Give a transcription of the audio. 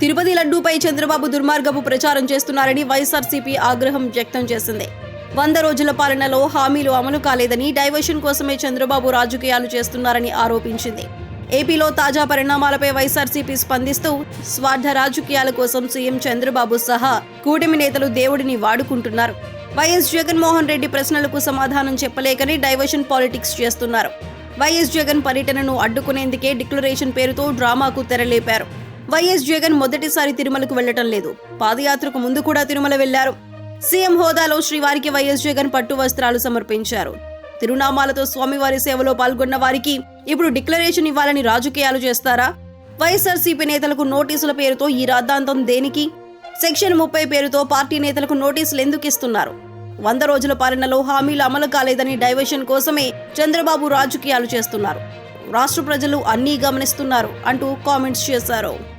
తిరుపతి లడ్డూపై చంద్రబాబు దుర్మార్గపు ప్రచారం చేస్తున్నారని వైఎస్ఆర్సీపీ ఆగ్రహం వ్యక్తం చేసింది. వంద రోజుల పాలనలో హామీలు అమలు కాలేదని డైవర్షన్ కోసమే చంద్రబాబు రాజకీయాలు చేస్తున్నారని ఆరోపించింది. ఏపీలో తాజా పరిణామాలపై వైఎస్ఆర్సీపీ స్పందిస్తూ స్వార్థ రాజకీయాల కోసం సీఎం చంద్రబాబు సహా కూటమి నేతలు దేవుడిని వాడుకుంటున్నారు. వైఎస్ జగన్మోహన్ రెడ్డి ప్రశ్నలకు సమాధానం చెప్పలేకని డైవర్షన్ పాలిటిక్స్ చేస్తున్నారు. వైఎస్ జగన్ పర్యటనను అడ్డుకునేందుకే డిక్లరేషన్ పేరుతో డ్రామాకు తెరలేపారు. వైఎస్ జగన్ మొదటిసారి తిరుమలకు వెళ్ళటం లేదు. పాదయాత్రకు ముందు కూడా తిరుమల వెళ్ళారు సీఎం హోదాలో శ్రీవారికి వైఎస్ జగన్ పట్టు వస్త్రాలు సమర్పించారు. తిరునామాలతో స్వామివారి సేవలో పాల్గొన్న వారికి ఇప్పుడు డిక్లరేషన్ ఇవ్వాలని రాజకీయాలు చేస్తారా? వైఎస్ఆర్సీపీ నేతలకు నోటీసుల పేరుతో ఈ రాద్ధాంతం దేనికి? సెక్షన్ ముప్పై పేరుతో పార్టీ నేతలకు నోటీసులు ఎందుకు ఇస్తున్నారు? వంద రోజుల పాలనలో హామీలు అమలు కాలేదని డైవర్షన్ కోసమే చంద్రబాబు రాజకీయాలు చేస్తున్నారు. రాష్ట్ర ప్రజలు అన్నీ గమనిస్తున్నారు అంటూ కామెంట్స్ చేశారు.